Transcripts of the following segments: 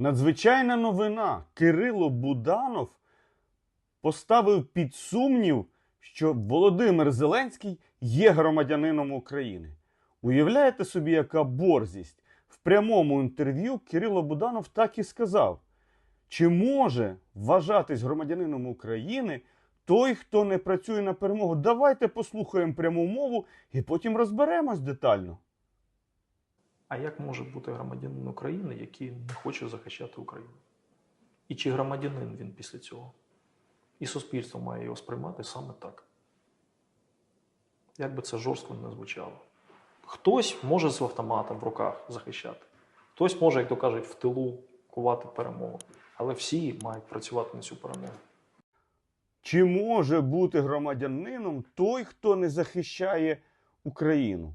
Надзвичайна новина. Кирило Буданов поставив під сумнів, що Володимир Зеленський є громадянином України. Уявляєте собі, яка борзість? В прямому інтерв'ю Кирило Буданов так і сказав: чи може вважатись громадянином України той, хто не працює на перемогу? Давайте послухаємо пряму мову і потім розберемось детально. А як може бути громадянин України, який не хоче захищати Україну? І чи громадянин він після цього? І суспільство має його сприймати саме так. Як би це жорстко не звучало. Хтось може з автоматом в руках захищати, хтось може, як то кажуть, в тилу кувати перемогу. Але всі мають працювати на цю перемогу. Чи може бути громадянином той, хто не захищає Україну?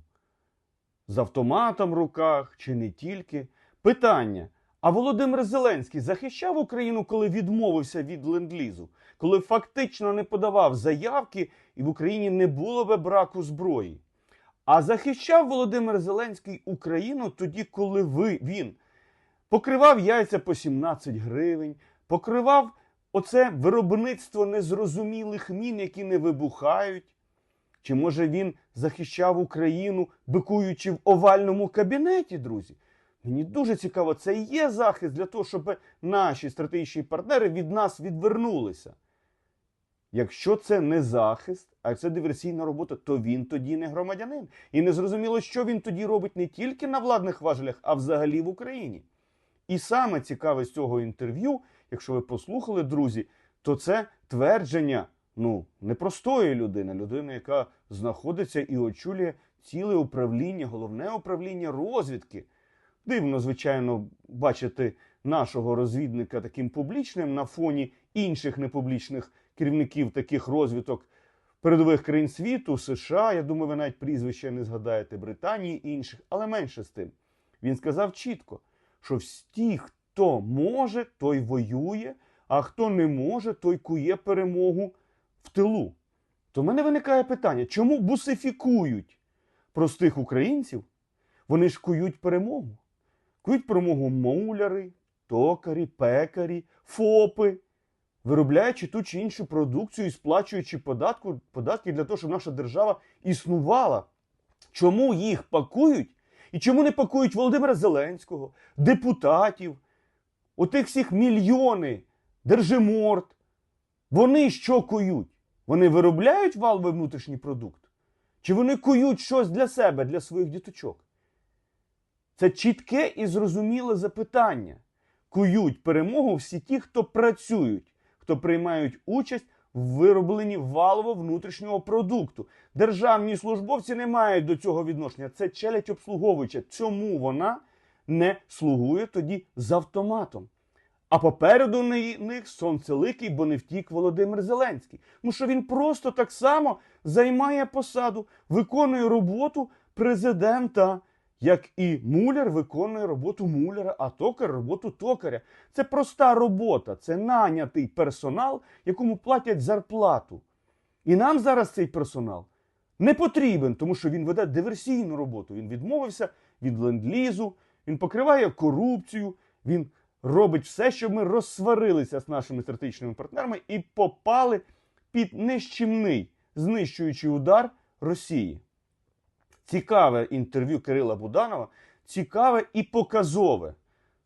З автоматом в руках чи не тільки? Питання: а Володимир Зеленський захищав Україну, коли відмовився від ленд-лізу, коли фактично не подавав заявки і в Україні не було би браку зброї? А захищав Володимир Зеленський Україну тоді, коли ви, він покривав яйця по 17 гривень, покривав оце виробництво незрозумілих мін, які не вибухають. Чи може він захищав Україну, бикуючи в овальному кабінеті, друзі? Мені дуже цікаво, це і є захист для того, щоб наші стратегічні партнери від нас відвернулися. Якщо це не захист, а це диверсійна робота, то він тоді не громадянин. І не зрозуміло, що він тоді робить не тільки на владних важелях, а взагалі в Україні. І саме цікаве з цього інтерв'ю, якщо ви послухали, друзі, то це твердження ну, непростої людини, людини, яка знаходиться і очолює ціле управління, головне управління розвідки. Дивно, звичайно, бачити нашого розвідника таким публічним на фоні інших непублічних керівників таких розвідок передових країн світу, США. Я думаю, ви навіть прізвища не згадаєте Британії інших, але менше з тим. Він сказав чітко, що всі, хто може, той воює, а хто не може, той кує перемогу в тилу. То в мене виникає питання, чому бусифікують простих українців? Вони ж кують перемогу. Кують перемогу муляри, токарі, пекарі, ФОПи, виробляючи ту чи іншу продукцію і сплачуючи податку, податки для того, щоб наша держава існувала. Чому їх пакують? І чому не пакують Володимира Зеленського, депутатів, отих всіх мільйони, держиморд? Вони що кують? Вони виробляють валовий внутрішній продукт? Чи вони кують щось для себе, для своїх діточок? Це чітке і зрозуміле запитання. Кують перемогу всі ті, хто працюють, хто приймають участь в виробленні валового внутрішнього продукту. Державні службовці не мають до цього відношення. Це челядь обслуговуюча. Чому вона не слугує тоді з автоматом? А попереду них сонцеликий, бо не втік Володимир Зеленський. Тому що він просто так само займає посаду, виконує роботу президента, як і муляр виконує роботу муляра, а токар роботу токаря. Це проста робота, це нанятий персонал, якому платять зарплату. І нам зараз цей персонал не потрібен, тому що він веде диверсійну роботу. Він відмовився від ленд-лізу, він покриває корупцію, він робить все, щоб ми розсварилися з нашими стратегічними партнерами і попали під нищівний знищуючий удар Росії. Цікаве інтерв'ю Кирила Буданова, цікаве і показове.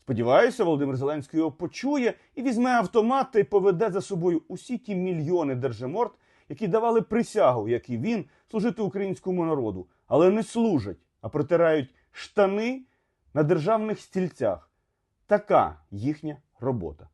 Сподіваюся, Володимир Зеленський його почує і візьме автомат та й поведе за собою усі ті мільйони держиморд, які давали присягу, як і він, служити українському народу, але не служать, а протирають штани на державних стільцях. Така їхня робота.